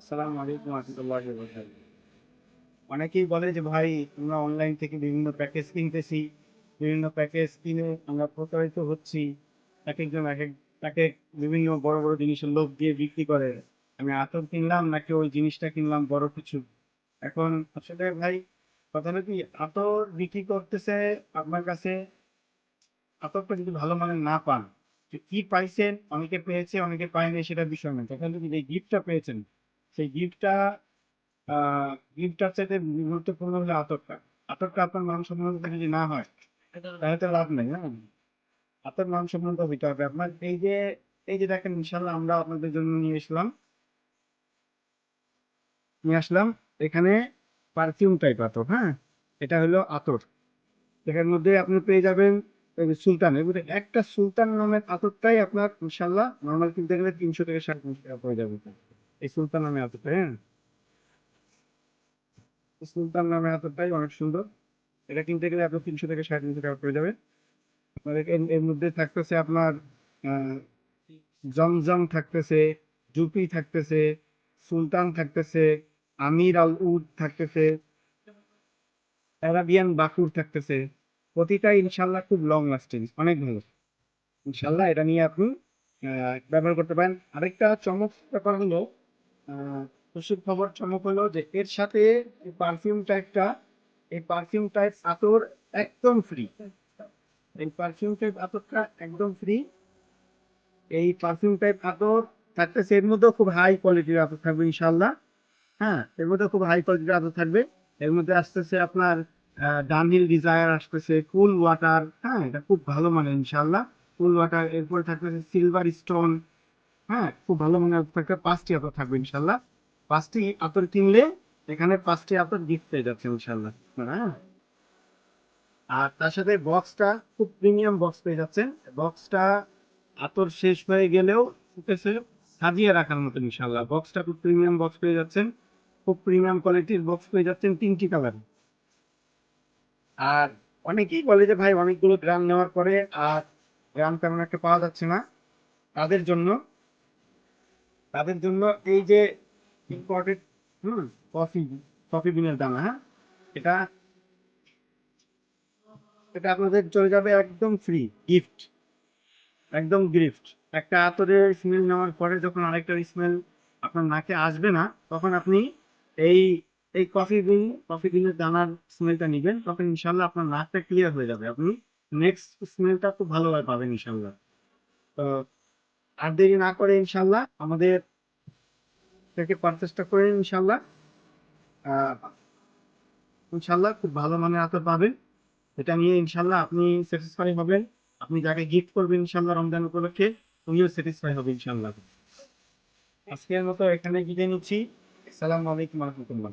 আসসালামু আলাইকুম রহমতুল্লাহি অনেকেই বলে যে, ভাই, আমরা অনলাইন থেকে বিভিন্ন প্যাকেজ কিনতেছি। বিভিন্ন প্যাকেজ কিনে আমরা প্রতারিত হচ্ছি। এক একজন এক এক তাকে বিভিন্ন বড় বড় জিনিসের লোভ দিয়ে বিক্রি করে। আমি আতর কিনলাম নাকি ওই জিনিসটা কিনলাম, বড় কিছু? এখন আসলে ভাই, কথা হলো কি, আতর বিক্রি করতেছে আপনার কাছে, আতরটা যদি ভালো মানের না পান কি পাইছেন অনেকে পেয়েছে, অনেকে পায়নি, সেটা বিষয় না তখন যদি গিফটটা পেয়েছেন সেই গিফটটা গিফটটার চাইতে গুরুত্বপূর্ণ হলো আতরটা। আতরটা আপনার মান সম্মান যদি না হয়, তাহলে তো লাভ নেই হ্যাঁ? আতর মান সম্মান তো হইতে হবে। আপনার এই যে এই যে দেখেন ইনশাল্লাহ আমরা আপনাদের জন্য নিয়ে আসলাম। নিয়ে আসলাম, এখানে পারফিউম টাইপ আতর হ্যাঁ? এটা হলো আতর। এটার মধ্যে আপনি পেয়ে যাবেন সুলতান। এর একটা সুলতান নামের আতরটাই আপনার ইনশাল্লাহ নর্মাল কিনতে গেলে তিনশো থেকে সাড়ে তিনশো টাকা পড়ে যাবে। এই সুলতান নামে হ্যাঁ? সুলতান নামে অনেক সুন্দর। এটা কিনতে গেলে আপনার তিনশো থেকে সাড়ে তিনশো টাকা পড়ে যাবে। এর মধ্যে থাকতেছে আপনার থাকতেছে, জুপি থাকতেছে, সুলতান থাকতেছে, আমির আল উদ থাকতেছে, অ্যারাবিয়ান বাকুর থাকতেছে। প্রতিটা ইনশাল্লাহ খুব লং লাস্টিং অনেক ভালো। ইনশাল্লাহ এটা নিয়ে আপনি ব্যবহার করতে পারেন। আরেকটা চমক ব্যাপার হলো খুশির খবর চমক হলো যে এর সাথে পারফিউম টাইপটা এই পারফিউম টাইপ আতর একদম ফ্রি এই পারফিউম টাইপ আতরটা একদম ফ্রি এই পারফিউম টাইপ আতর থাকতেছে এর মধ্যেও খুব হাই কোয়ালিটির আতর থাকবে ইনশাল্লাহ হ্যাঁ এর মধ্যে খুব হাই কোয়ালিটির আতর থাকবে। এর মধ্যে আসতেছে আপনার ডানহিল ডিজায়ার আসতেছে কুল ওয়াটার হ্যাঁ এটা খুব ভালো মানের ইনশাল্লাহ কুল ওয়াটার এরপরে থাকতেছে সিলভার স্টোন হ্যাঁ খুব ভালো মানের থাকবে পাঁচটি আতর থাকবে ইনশাল্লাহ। পাঁচটি আতর কিনলে এখানে পাঁচটি আতর গিফট পেয়ে যাচ্ছে ইনশাল্লাহ। হ্যাঁ। আর তার সাথে বক্সটা খুব প্রিমিয়াম বক্স পেয়ে যাচ্ছেন। বক্সটা আতর শেষ হয়ে গেলেও সাজিয়ে রাখার মতো ইনশাল্লাহ। বক্সটা খুব প্রিমিয়াম বক্স পেয়ে যাচ্ছেন। খুব প্রিমিয়াম কোয়ালিটির বক্স পেয়ে যাচ্ছেন তিনটি কালার আর অনেকেই বলে যে, ভাই, অনেকগুলো গ্রাম নেওয়ার পরে আর গ্রাম তেমন একটা পাওয়া যাচ্ছে না। তাদের জন্য তাদের জন্য এই যে ইম্পর্টেড হুম কফি কফি বিনের দানা হ্যাঁ? এটা এটা আপনাদের চলে যাবে একদম ফ্রি গিফট একদম গিফট একটা আতরের স্মেল নেওয়ার পরে যখন আরেকটা স্মেল আপনার নাকে আসবে না, তখন আপনি এই এই কফি বিন কফি বিনের দানার স্মেলটা নেবেন, তখন ইনশাল্লাহ আপনার নাকটা ক্লিয়ার হয়ে যাবে। আপনি নেক্সট স্মেলটা খুব ভালোভাবে পাবেন ইনশাল্লাহ তো আর দেরি না করে ইনশাল্লাহ আমাদের থেকে পারচেসটা করে ইনশাল্লাহ। ইনশাল্লাহ খুব ভালো মানের আতর পাবেন। এটা নিয়ে ইনশাল্লাহ আপনি স্যাটিসফাই হবেন। আপনি যাকে গিফট করবেন ইনশাল্লাহ রমজান উপলক্ষে তুমিও স্যাটিসফাই হবে ইনশাল্লাহ। আজকের মতো এখানে বিদায় নিচ্ছি। আসসালামু আলাইকুম রহমতুল্লাহ।